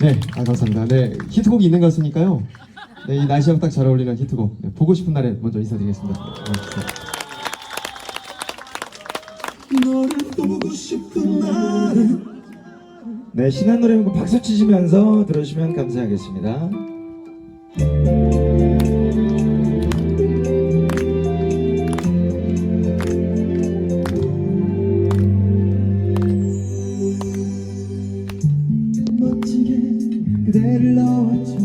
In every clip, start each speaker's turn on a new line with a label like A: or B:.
A: 네, 아, 감사합니다. 네, 히트곡이 있는 가수니까요. 네, 이 날씨하고 딱잘 어울리는 히트곡. 네, 보고 싶은 날에 먼저 인사드리겠습니다. 네,
B: 네, 신한 노래 한곡 박수 치시면서 들어주시면 감사하겠습니다.
C: 그대를 넣었죠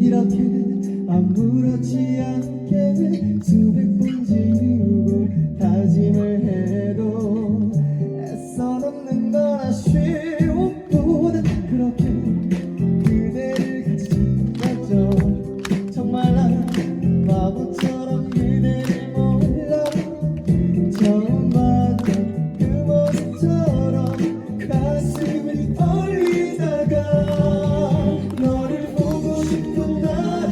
C: 이렇게 아무렇지 않게 수백 번 지우고 다짐을 해도 애써 넘는 건 아쉬움보다 그렇게 그대를 같이 갔죠 정말 난 바보처럼 그대를 몰라 처음 봤던 그 모습처럼 가슴이 떨리 다가 너를 보고 싶은 날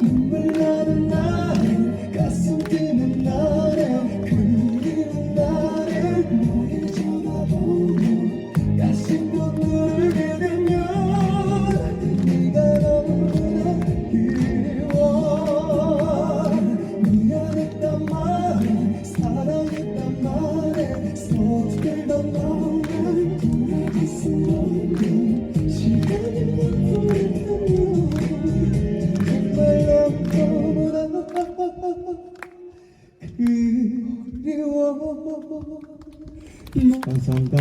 C: 눈물 나는 날 가슴 뛰는 날에 그리운 날에 너를 쳐다보고 가슴도 누르게 되면 네가 너무나 그리워. 미안했단 말 사랑했단 말에 서툴던 너 그리워 감사합니다.